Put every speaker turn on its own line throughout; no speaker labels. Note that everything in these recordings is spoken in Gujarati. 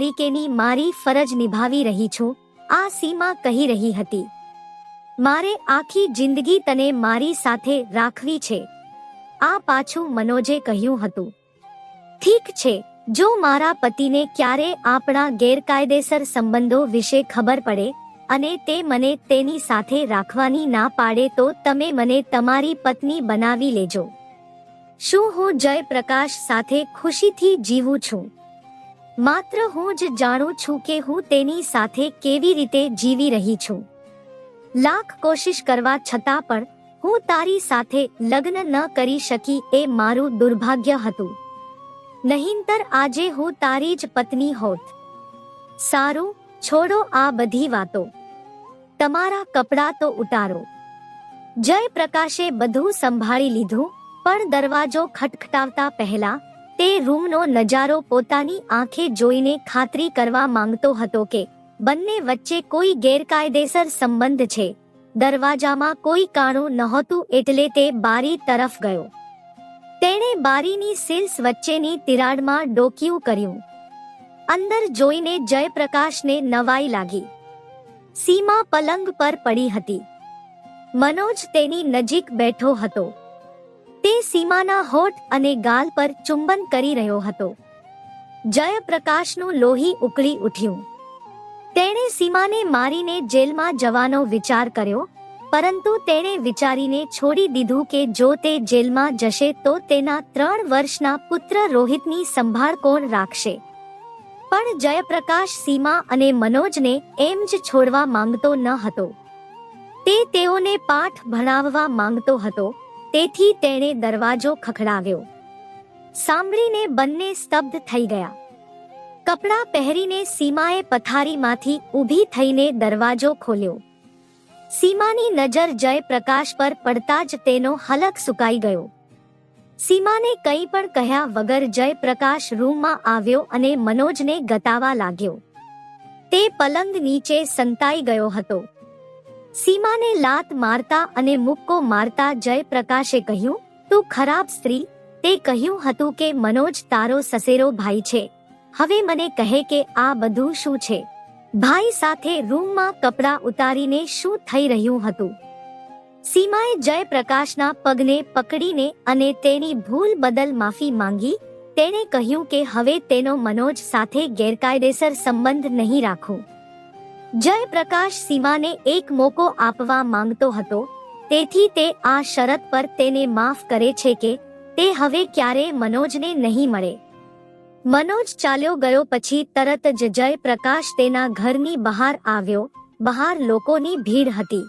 તરીકેની મારી ફરજ નિભાવી રહી છું, આ સીમા કહી રહી હતી. મારે આખી જિંદગી તને મારી સાથે રાખવી છે, આ પાછું મનોજે કહ્યું હતું. ઠીક છે, જો મારા પતિને ક્યારે આપણા ગેરકાયદેસર સંબંધો વિશે ખબર પડે અને તે મને તેની સાથે રાખવાની ના પાડે તો તમે મને તમારી પત્ની બનાવી લેજો. શું હું જયપ્રકાશ સાથે ખુશીથી જીવું છું? માત્ર હું જ જાણું છું કે હું તેની સાથે કેવી રીતે જીવી રહી છું. લાખ કોશિશ કરવા છતાં પણ હું તારી સાથે લગ્ન ન કરી શકી એ મારું દુર્ભાગ્ય હતું. નહીંતર આજે હું તારી જ પત્ની હોત. સારું, છોડો આ બધી વાતો. તમારા કપડાં તો ઉતારો. જયપ્રકાશે બધું સંભાળી લીધું, પણ દરવાજો ખટખટાવતા પહેલા તે રૂમનો નજારો પોતાની આંખે જોઈને ખાતરી કરવા માંગતો હતો કે બંને વચ્ચે કોઈ ગેરકાયદેસર સંબંધ છે. દરવાજામાં કોઈ કાણું નહોતું એટલે તે બારી તરફ ગયો. તેણે બારીની સિલ્સ વચ્ચેની તિરાડમાં ડોકિયું કર્યું. અંદર જોઈને જયપ્રકાશને નવાઈ લાગી. સીમા પલંગ પર પડી હતી. મનોજ તેની નજીક બેઠો હતો. તે સીમાના હોઠ અને ગાલ પર ચુંબન કરી રહ્યો હતો. જયપ્રકાશનું લોહી ઉકળી ઉઠ્યું. તેણે સીમાને મારીને જેલમાં જવાનો વિચાર કર્યો, પરંતુ તેણે વિચારીને છોડી દીધું કે જો તે જેલમાં જશે તો તેના ત્રણ વર્ષના પુત્ર રોહિતની સંભાળ કોણ રાખશે. પણ જયપ્રકાશ સીમા અને મનોજને એમ જ છોડવા માંગતો ન હતો. તે તેઓને પાઠ ભણાવવા માંગતો હતો. તેથી તેણે દરવાજો ખખડાવ્યો. સાંભળીને બંને સ્તબ્ધ થઈ ગયા. કપડાં પહેરીને સીમાએ પથારીમાંથી ઊભી થઈને દરવાજો ખોલ્યો. સીમાની નજર જયપ્રકાશ પર પડતા જ તેનો હલક સુકાઈ ગયો. સીમાને કંઈ પણ કહ્યા વગર જયપ્રકાશ રૂમમાં આવ્યો અને મનોજને ગતાવા લાગ્યો. તે પલંગ નીચે સંતાઈ ગયો હતો. સીમાને લાત મારતા અને મુક્કો મારતા જયપ્રકાશે કહ્યું, તું ખરાબ સ્ત્રી. તે કહ્યું હતું કે, મનોજ તારો સસેરો ભાઈ છે. હવે મને કહે કે, આ બધું શું છે? ભાઈ સાથે રૂમમાં કપડાં ઉતારીને શું થઈ રહ્યું હતું? સીમાએ જયપ્રકાશના પગને પકડીને અને તેની ભૂલ બદલ માફી માંગી. તેણે કહ્યું કે, હવે તેનો મનોજ સાથે ગેરકાયદેસર સંબંધ નહીં રાખું. જયપ્રકાશ સીમાને એક મોકો આપવા માંગતો હતો. તેથી તે આ શરત પર તેને માફ કરે છે કે તે હવે ક્યારે મનોજને નહીં મળે. મનોજ ચાલ્યો ગયો પછી તરત જ જયપ્રકાશ તેના ઘરની બહાર આવ્યો. બહાર લોકોની ભીડ હતી.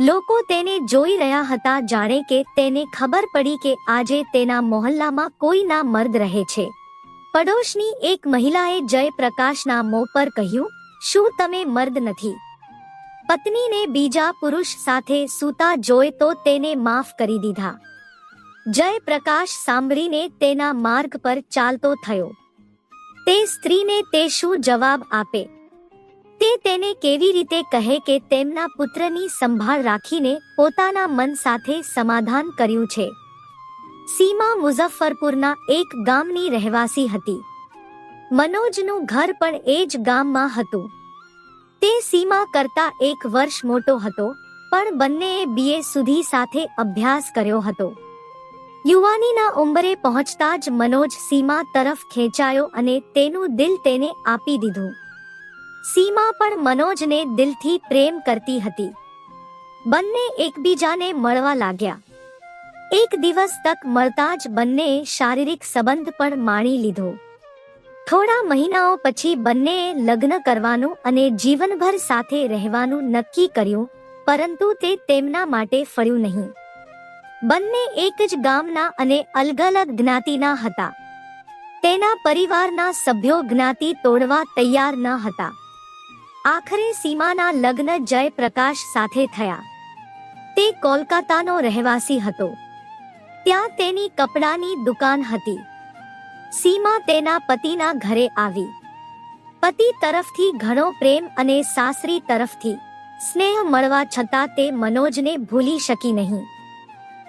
લોકો તેને જોઈ રહ્યા હતા. જાણે કે તેને ખબર પડી કે આજે તેના મોહલ્લામાં કોઈના મર્દ રહે છે. પડોશની એક મહિલાએ જયપ્રકાશના મોં પર કહ્યું શું તમે મર્દ નથી? પત્નીને બીજા પુરુષ સાથે સૂતા જોઈ તો તેને માફ કરી દીધા. જયપ્રકાશ સાંભળીને તેના માર્ગ પર ચાલતો થયો. તે સ્ત્રીને તે શું જવાબ આપે? તે તેને કેવી રીતે કહે કે તેમના પુત્રની સંભાળ રાખીને પોતાના મન સાથે સમાધાન કર્યું છે? સીમા મુઝફ્ફરપુરના એક ગામની રહેવાસી હતી. મનોજનું ઘર પણ એ જ ગામમાં હતું. તે સીમા કરતા એક વર્ષ મોટો હતો, પણ બંનેએ બીએ સુધી સાથે અભ્યાસ કર્યો હતો. યુવાનીના ઉંબરે પહોંચતા જ મનોજ સીમા તરફ ખેંચાયો અને તેનું દિલ તેને આપી દીધું. સીમા પણ મનોજને દિલથી પ્રેમ કરતી હતી. બંને એકબીજાને મળવા લાગ્યા. એક દિવસ તક મળતા જ બંનેએ શારીરિક સંબંધ પણ માણી લીધો. થોડા મહિનાઓ પછી બંનેએ લગ્ન કરવાનું અને જીવનભર સાથે રહેવાનું નક્કી કર્યું, પરંતુ તે તેમના માટે ફળ્યું નહીં. બંને એક જ ગામના અને અલગ અલગ જ્ઞાતિના હતા. તેના પરિવારના સભ્યો જ્ઞાતિ તોડવા તૈયાર ન હતા. આખરે સીમાના લગ્ન જયપ્રકાશ સાથે થયા. તે કોલકાતાનો રહેવાસી હતો. ત્યાં તેની કપડાની દુકાન હતી. સીમા તેના પતિના ઘરે આવી. પતિ તરફથી ઘણો પ્રેમ અને સાસરી તરફથી સ્નેહ મળવા છતાં તે મનોજને ભૂલી શકી નહીં.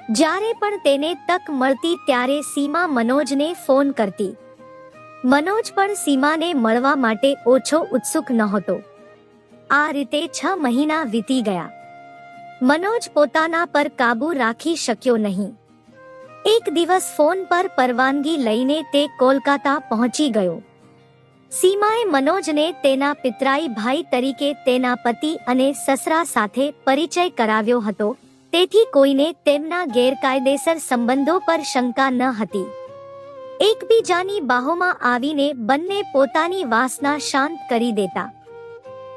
જ્યારે પણ તેને તક મળતી ત્યારે સીમા મનોજને ફોન કરતી. મનોજ પણ સીમાને મળવા માટે ઓછો ઉત્સુક નહોતો. આ રીતે છ મહિના વીતી ગયા. મનોજ પોતાના પર કાબુ રાખી શક્યો નહીં. એક દિવસ ફોન પર પરવાનગી લઈને તે કોલકાતા પહોંચી ગયો. સીમાએ મનોજને તેના પિતરાઈ ભાઈ તરીકે તેના પતિ અને સસરા સાથે પરિચય કરાવ્યો હતો. તેથી કોઈને તેમના ગેરકાયદેસર સંબંધો પર શંકા ન હતી. એકબીજાની બાહોમાં આવીને બંને પોતાની વાસના શાંત કરી દેતા.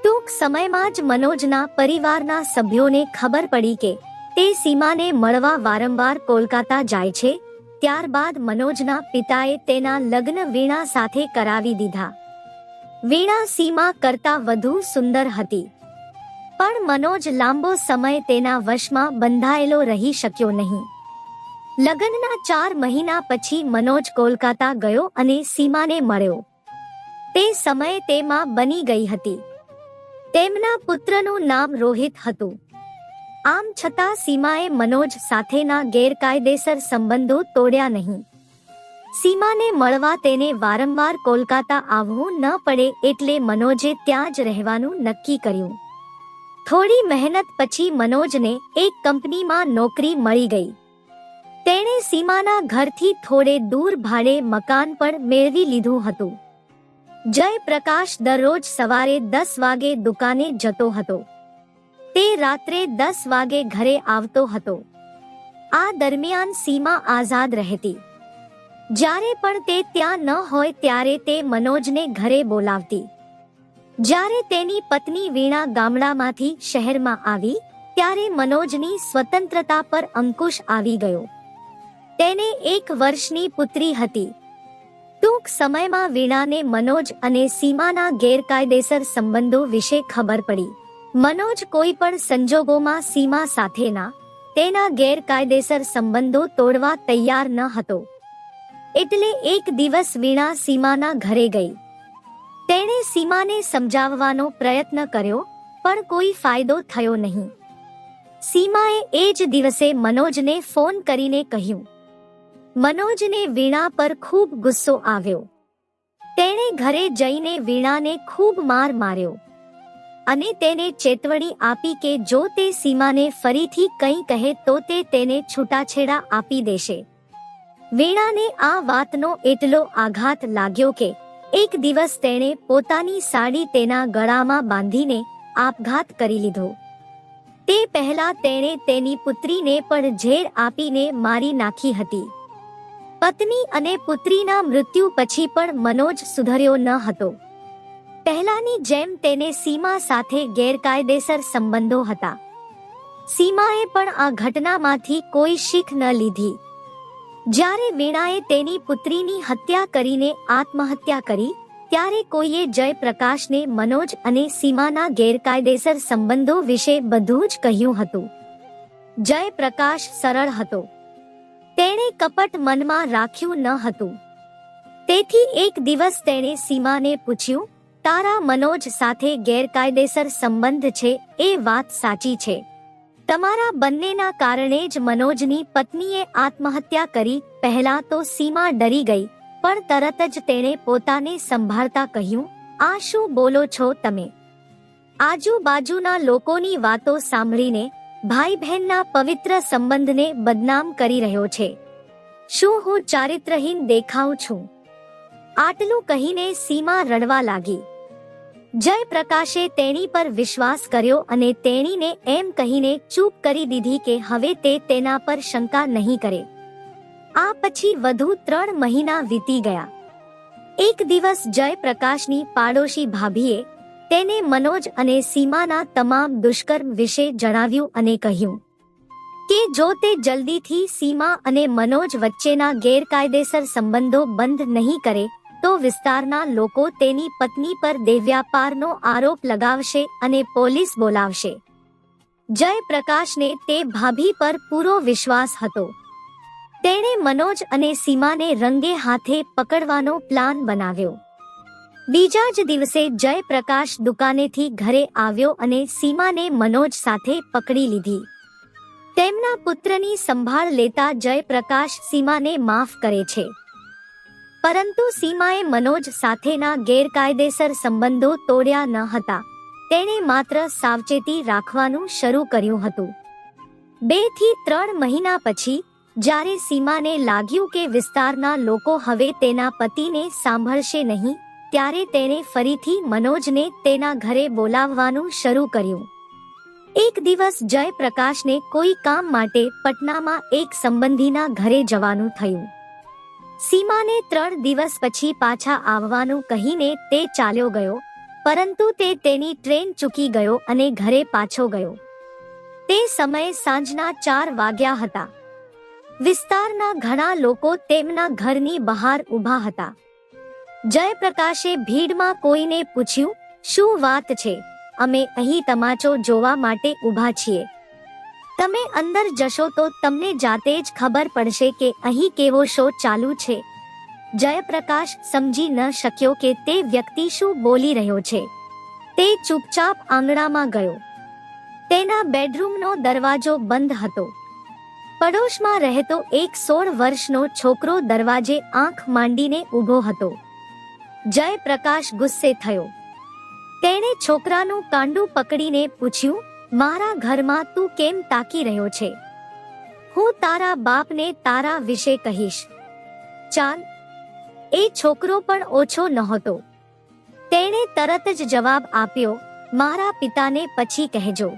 ટૂંક સમયમાં જ મનોજના પરિવારના સભ્યોને ખબર પડી કે તે સીમાને મળવા વારંવાર કોલકાતા જાય છે, ત્યારબાદ મનોજના પિતાએ તેના લગ્ન વીણા સાથે કરાવી દીધા. વીણા સીમા કરતા વધુ સુંદર હતી. પણ મનોજ લાંબો સમય તેના વશમાં બંધાયેલો રહી શક્યો નહીં. લગ્નના ચાર મહિના પછી મનોજ કોલકાતા ગયો અને સીમાને મળ્યો. તે સમયે તેમાં બની ગઈ હતી. તેમના પુત્રનું નામ રોહિત હતું. આમ છતાં સીમાએ મનોજ સાથેના ગેરકાયદેસર સંબંધો તોડ્યા નહીં. સીમાને મળવા તેને વારંવાર કોલકાતા આવવું ન પડે એટલે મનોજે ત્યાં જ રહેવાનું નક્કી કર્યું. થોડી મહેનત પછી મનોજને એક કંપનીમાં નોકરી મળી ગઈ. તેણે સીમાના ઘરથી થોડે દૂર ભાડે મકાન પણ મેળવી લીધું હતું. જયપ્રકાશ દરરોજ સવારે દસ વાગે દુકાને જતો હતો. તે રાત્રે દસ વાગે ઘરે આવતો હતો. આ દરમિયાન સીમા આઝાદ રહેતી. જ્યારે પણ તે ત્યાં ન હોય ત્યારે તે મનોજને ઘરે બોલાવતી. જ્યારે તેની પત્ની વીણા ગામડામાંથી શહેરમાં આવી, ત્યારે મનોજની સ્વતંત્રતા પર અંકુશ આવી ગયો. તેને એક વર્ષની પુત્રી હતી. ટૂંક સમયમાં વીણાને મનોજ અને સીમાના ગેરકાયદેસર સંબંધો વિશે ખબર પડી. મનોજ કોઈ પણ સંજોગોમાં સીમા સાથેના તેના ગેરકાયદેસર સંબંધો તોડવા તૈયાર ન હતો. એટલે એક દિવસ વીણા સીમાના ઘરે ગઈ. તેણે સીમાને સમજાવવાનો પ્રયત્ન કર્યો, પણ કોઈ ફાયદો થયો નહીં. સીમાએ એ જ દિવસે મનોજને ફોન કરીને કહ્યું. મનોજને વીણા પર ખૂબ ગુસ્સો આવ્યો. તેણે ઘરે જઈને વીણાને ખૂબ માર માર્યો. અને તેને ચેતવણી આપી કે જો તે સીમાને ફરીથી કંઈ કહે તો તે તેને છૂટાછેડા આપી દેશે. વીણાને આ વાતનો એટલો આઘાત લાગ્યો કે એક દિવસ તેણે પોતાની સાડી તેના ગળામાં બાંધીને આપઘાત કરી લીધો. તે પહેલા તેણે તેની પુત્રીને પણ ઝેર આપીને મારી નાખી હતી. પત્ની અને પુત્રીના મૃત્યુ પછી પણ મનોજ સુધર્યો ન હતો. પહેલાની જેમ તેને સીમા સાથે ગેરકાયદેસર સંબંધો હતા. સીમાએ પણ આ ઘટનામાંથી કોઈ શીખ ન લીધી. જ્યારે વીણાએ તેની પુત્રીની હત્યા કરીને આત્મહત્યા કરી, ત્યારે કોઈએ જયપ્રકાશને મનોજ અને સીમાના ગેરકાયદેસર સંબંધો વિશે બધું જ કહ્યું હતું. જયપ્રકાશ સરળ હતો. તેણે કપટ મનમાં રાખ્યું ન હતું. તેથી એક દિવસ તેણે સીમાને પૂછ્યું તારા મનોજ સાથે ગેરકાયદેસર સંબંધ છે, એ વાત સાચી છે. તમારા બંનેના કારણે જ મનોજની પત્નીએ આત્મહત્યા કરી, પહેલા તો સીમા ડરી ગઈ, પણ તરત જ તેણે પોતાને સંભાળતા કહ્યું, આ શું બોલો છો તમે? આજુબાજુના લોકોની વાતો સાંભળીને ભાઈ બહેનના પવિત્ર સંબંધને બદનામ કરી રહ્યો છે. શું હું ચારિત્રહીન દેખાઉં છું? આટલું કહીને સીમા રડવા લાગી. જયપ્રકાશે તેણી પર વિશ્વાસ કર્યો અને તેણીને એમ કહીને ચૂપ કરી દીધી કે હવે તે તેના પર શંકા નહીં કરે. આ પછી વધુ ત્રણ મહિના વીતી ગયા. એક દિવસ જયપ્રકાશની પાડોશી ભાભીએ તેને મનોજ અને સીમાના તમામ દુષ્કર્મ વિશે જણાવ્યું અને કહ્યું કે જો તે જલ્દીથી સીમા અને મનોજ વચ્ચેના ગેરકાયદેસર સંબંધો બંધ નહીં કરે તો વિસ્તારના લોકો તેની પત્ની પર દેવ્યાપારનો આરોપ લગાવશે અને પોલીસ બોલાવશે. જયપ્રકાશને તે ભાભી પર પૂરો વિશ્વાસ હતો. તેણે મનોજ અને સીમાને રંગે હાથે પકડવાનો પ્લાન બનાવ્યો. બીજા જ દિવસે જયપ્રકાશ દુકાનેથી ઘરે આવ્યો અને સીમાને મનોજ સાથે પકડી લીધી. તેમના પુત્રની સંભાળ લેતા જયપ્રકાશ સીમાને માફ કરે છે. પરંતુ સીમાએ મનોજ સાથેના ગેરકાયદેસર સંબંધો તોડ્યા ન હતા. તેણે માત્ર સાવચેતી રાખવાનું શરૂ કર્યું હતું. બેથી ત્રણ મહિના પછી, જ્યારે સીમાને લાગ્યું કે વિસ્તારના લોકો હવે તેના પતિને સાંભળશે નહીં, ત્યારે તેણે ફરીથી મનોજને તેના ઘરે બોલાવવાનું શરૂ કર્યું. એક દિવસ જયપ્રકાશને કોઈ કામ માટે પટનામાં એક સંબંધીના ઘરે જવાનું થયું. સીમાને ત્રણ દિવસ પછી પાછા આવવાનું કહીને તે ચાલ્યો ગયો, પરંતુ તે તેની ટ્રેન ચૂકી ગયો અને ઘરે પાછો ગયો. તે સમયે સાંજના ચાર વાગ્યા હતા. વિસ્તારના ઘણા લોકો તેમના ઘરની બહાર ઊભા હતા. જયપ્રકાશે ભીડમાં કોઈને પૂછ્યું, શું વાત છે? અમે અહીં તમાચો જોવા માટે ઊભા છીએ. તમે અંદર જશો તો તમને જાતે જ ખબર પડશે કે અહીં કેવો શો ચાલુ છે. જયપ્રકાશ સમજી ન શક્યો કે તે વ્યક્તિ શું બોલી રહ્યો છે. તે ચૂપચાપ આંગણામાં ગયો. તેના બેડરૂમનો દરવાજો બંધ હતો. પડોશમાં રહેતો એક સોળ વર્ષનો છોકરો દરવાજે આંખ માંડીને ઊભો હતો. જયપ્રકાશ ગુસ્સે થયો. તેણે છોકરાનું કાંડું પકડીને પૂછ્યું મારા ઘરમાં તું કેમ તાકી રહ્યો છે? હું તારા બાપને તારા વિશે કહીશ. ચાલ, એ છોકરો પણ ઓછો નહોતો. તેણે તરત જ જવાબ આપ્યો, મારા પિતાને પછી કહેજો.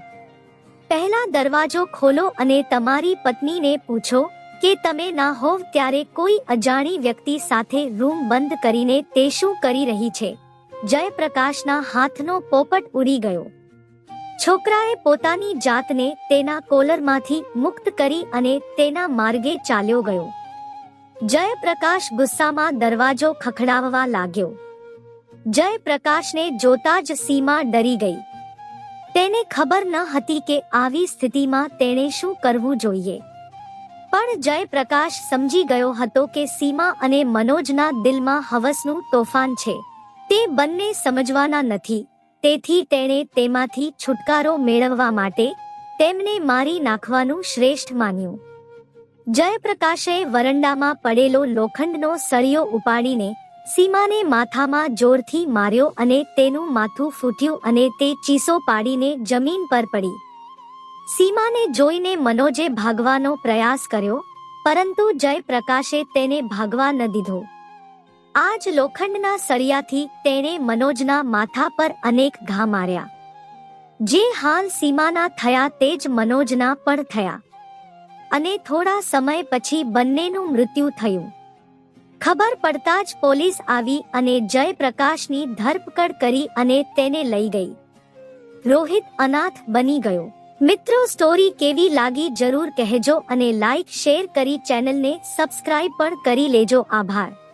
પહેલા દરવાજો ખોલો અને તમારી પત્નીને પૂછો કે તમે ના હોવ ત્યારે કોઈ અજાણી વ્યક્તિ સાથે રૂમ બંધ કરીને તે શું કરી રહી છે? જયપ્રકાશના હાથનો પોપટ ઉડી ગયો. છોકરાએ પોતાની જાતને તેના કોલરમાંથી મુક્ત કરી અને તેના માર્ગે ચાલ્યો ગયો. જયપ્રકાશ ગુસ્સામાં દરવાજો ખખડાવવા લાગ્યો. જયપ્રકાશને જોતા જ સીમા ડરી ગઈ. તેને ખબર ન હતી કે આવી સ્થિતિમાં તેણે શું કરવું જોઈએ. પણ જયપ્રકાશ સમજી ગયો હતો કે સીમા અને મનોજના દિલમાં હવસનું તોફાન છે. તે બંને સમજવાના નથી. તેથી તેણે તેમાંથી છુટકારો મેળવવા માટે તેમને મારી નાખવાનું શ્રેષ્ઠ માન્યું. જયપ્રકાશે વરંડામાં પડેલો લોખંડનો સળિયો ઉપાડીને સીમાને માથામાં જોરથી માર્યો અને તેનું માથું ફૂટ્યું અને તે ચીસો પાડીને જમીન પર પડી. સીમાને જોઈને મનોજે ભાગવાનો પ્રયાસ કર્યો, પરંતુ જયપ્રકાશે તેને ભાગવા ન દીધો. આ જ લોખંડના સળિયાથી તેણે મનોજના માથા પર અનેક ઘા માર્યા. જે હાલ સીમાના થયા તે જ મનોજના પણ થયા. અને થોડા સમય પછી બંનેનું મૃત્યુ થયું. ખબર પડતા જ પોલીસ આવી અને જયપ્રકાશની ધરપકડ કરી અને તેને લઈ ગઈ. રોહિત અનાથ બની ગયો. મિત્રો, સ્ટોરી કેવી લાગી જરૂર કહેજો અને લાઈક, શેર કરી ચેનલને સબસ્ક્રાઇબ પણ કરી લેજો. આભાર.